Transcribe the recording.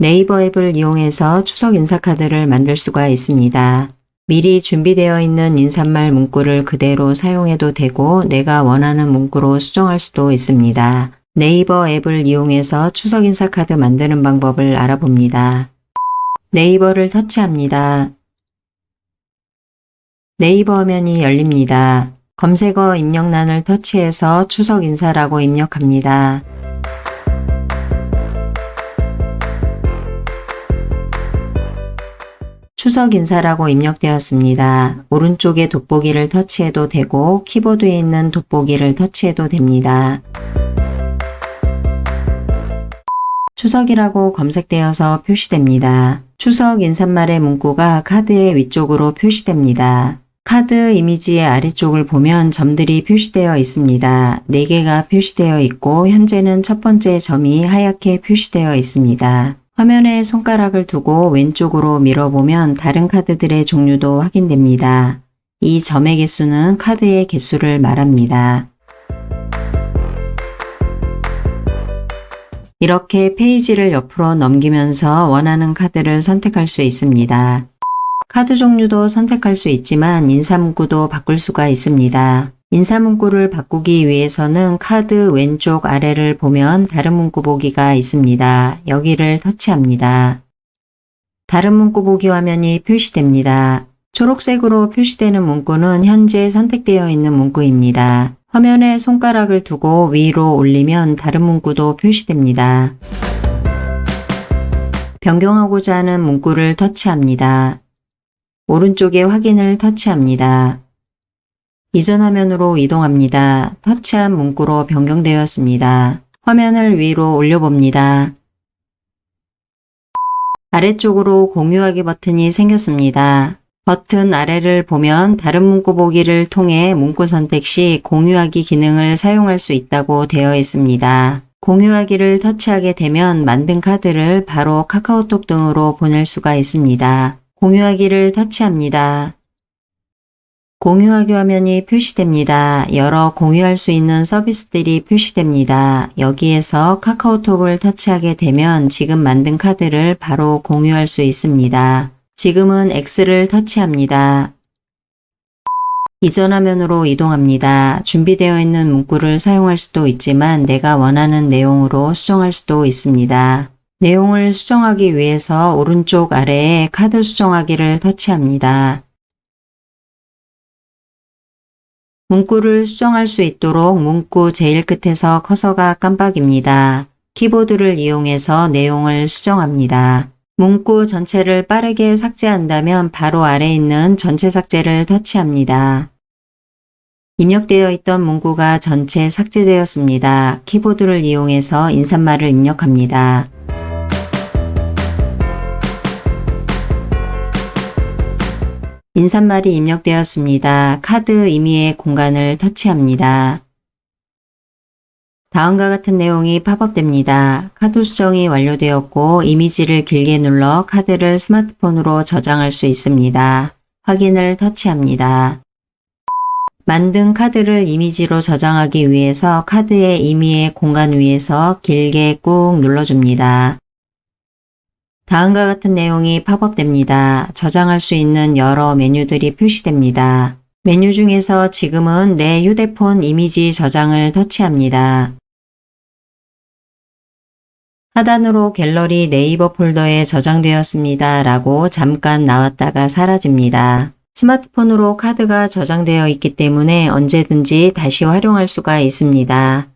네이버 앱을 이용해서 추석 인사카드를 만들 수가 있습니다. 미리 준비되어 있는 인사말 문구를 그대로 사용해도 되고 내가 원하는 문구로 수정할 수도 있습니다. 네이버 앱을 이용해서 추석 인사카드 만드는 방법을 알아봅니다. 네이버를 터치합니다. 네이버 화면이 열립니다. 검색어 입력란을 터치해서 추석 인사라고 입력합니다. 추석 인사라고 입력되었습니다. 오른쪽에 돋보기를 터치해도 되고 키보드에 있는 돋보기를 터치해도 됩니다. 추석이라고 검색되어서 표시됩니다. 추석 인사말의 문구가 카드의 위쪽으로 표시됩니다. 카드 이미지의 아래쪽을 보면 점들이 표시되어 있습니다. 4개가 표시되어 있고 현재는 첫 번째 점이 하얗게 표시되어 있습니다. 화면에 손가락을 두고 왼쪽으로 밀어보면 다른 카드들의 종류도 확인됩니다. 이 점의 개수는 카드의 개수를 말합니다. 이렇게 페이지를 옆으로 넘기면서 원하는 카드를 선택할 수 있습니다. 카드 종류도 선택할 수 있지만 인사문구도 바꿀 수가 있습니다. 인사문구를 바꾸기 위해서는 카드 왼쪽 아래를 보면 다른 문구 보기가 있습니다. 여기를 터치합니다. 다른 문구 보기 화면이 표시됩니다. 초록색으로 표시되는 문구는 현재 선택되어 있는 문구입니다. 화면에 손가락을 두고 위로 올리면 다른 문구도 표시됩니다. 변경하고자 하는 문구를 터치합니다. 오른쪽에 확인을 터치합니다. 이전 화면으로 이동합니다. 터치한 문구로 변경되었습니다. 화면을 위로 올려봅니다. 아래쪽으로 공유하기 버튼이 생겼습니다. 버튼 아래를 보면 다른 문구 보기를 통해 문구 선택 시 공유하기 기능을 사용할 수 있다고 되어 있습니다. 공유하기를 터치하게 되면 만든 카드를 바로 카카오톡 등으로 보낼 수가 있습니다. 공유하기를 터치합니다. 공유하기 화면이 표시됩니다. 여러 공유할 수 있는 서비스들이 표시됩니다. 여기에서 카카오톡을 터치하게 되면 지금 만든 카드를 바로 공유할 수 있습니다. 지금은 X를 터치합니다. 이전 화면으로 이동합니다. 준비되어 있는 문구를 사용할 수도 있지만 내가 원하는 내용으로 수정할 수도 있습니다. 내용을 수정하기 위해서 오른쪽 아래에 카드 수정하기를 터치합니다. 문구를 수정할 수 있도록 문구 제일 끝에서 커서가 깜빡입니다. 키보드를 이용해서 내용을 수정합니다. 문구 전체를 빠르게 삭제한다면 바로 아래 있는 전체 삭제를 터치합니다. 입력되어 있던 문구가 전체 삭제되었습니다. 키보드를 이용해서 인사말을 입력합니다. 인사말이 입력되었습니다. 카드 임의의 공간을 터치합니다. 다음과 같은 내용이 팝업됩니다. 카드 수정이 완료되었고 이미지를 길게 눌러 카드를 스마트폰으로 저장할 수 있습니다. 확인을 터치합니다. 만든 카드를 이미지로 저장하기 위해서 카드의 임의의 공간 위에서 길게 꾹 눌러줍니다. 다음과 같은 내용이 팝업됩니다. 저장할 수 있는 여러 메뉴들이 표시됩니다. 메뉴 중에서 지금은 내 휴대폰 이미지 저장을 터치합니다. 하단으로 갤러리 네이버 폴더에 저장되었습니다. 라고 잠깐 나왔다가 사라집니다. 스마트폰으로 카드가 저장되어 있기 때문에 언제든지 다시 활용할 수가 있습니다.